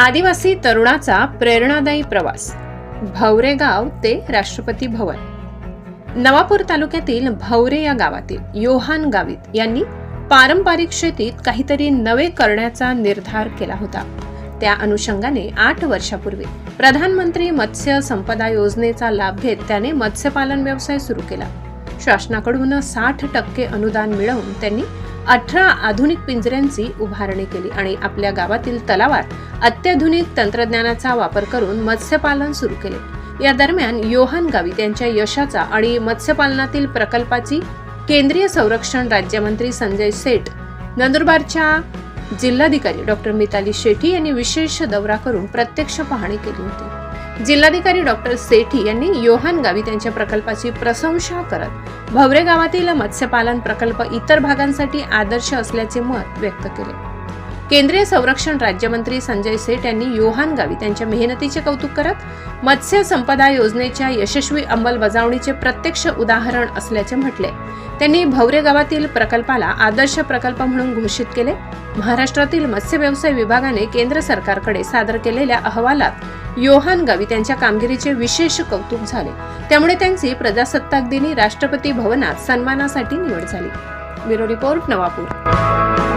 आदिवासी तरुणाचा प्रेरणादायी प्रवास. भवरे गाव ते राष्ट्रपती भवन. नवापूर तालुक्यातील भवरे या गावातील योहान गावित यांनी पारंपरिक शेतीत काहीतरी नवे करण्याचा निर्धार केला होता. त्या अनुषंगाने आठ वर्षापूर्वी प्रधानमंत्री मत्स्य संपदा योजनेचा लाभ घेत त्याने मत्स्यपालन व्यवसाय सुरू केला. शासनाकडून साठ टक्के अनुदान मिळवून त्यांनी अठरा आधुनिक पिंजऱ्यांची उभारणी केली आणि आपल्या गावातील तलावात अत्याधुनिक तंत्रज्ञानाचा वापर करून मत्स्यपालन सुरू केले. या दरम्यान योहान गावित यांच्या यशाचा आणि मत्स्यपालनातील प्रकल्पाची केंद्रीय संरक्षण राज्यमंत्री संजय सेठ नंदुरबारच्या जिल्हाधिकारी डॉक्टर मिताली शेठी यांनी विशेष दौरा करून प्रत्यक्ष पाहणी केली होती. जिल्हाधिकारी डॉक्टर सेठी यांनी योहान गावी त्यांच्या प्रकल्पाची प्रशंसा करत भवरे गावातील मत्स्यपालन प्रकल्प इतर भागांसाठी आदर्श असल्याचे मत व्यक्त केले. केंद्रीय संरक्षण राज्यमंत्री संजय सेठ यांनी योहान गावी त्यांच्या मेहनतीचे कौतुक करत मत्स्य संपदा योजनेच्या यशस्वी अंमलबजावणीचे प्रत्यक्ष उदाहरण असल्याचे म्हटले. त्यांनी भवरे गावातील प्रकल्पाला आदर्श प्रकल्प म्हणून घोषित केले. महाराष्ट्रातील मत्स्य व्यवसाय विभागाने केंद्र सरकारकडे सादर केलेल्या अहवालात योहान गावी त्यांच्या कामगिरीचे विशेष कौतुक झाले. त्यामुळे त्यांची प्रजासत्ताक दिनी राष्ट्रपती भवनात सन्मानासाठी निवड झाली. Bureau report Navapur.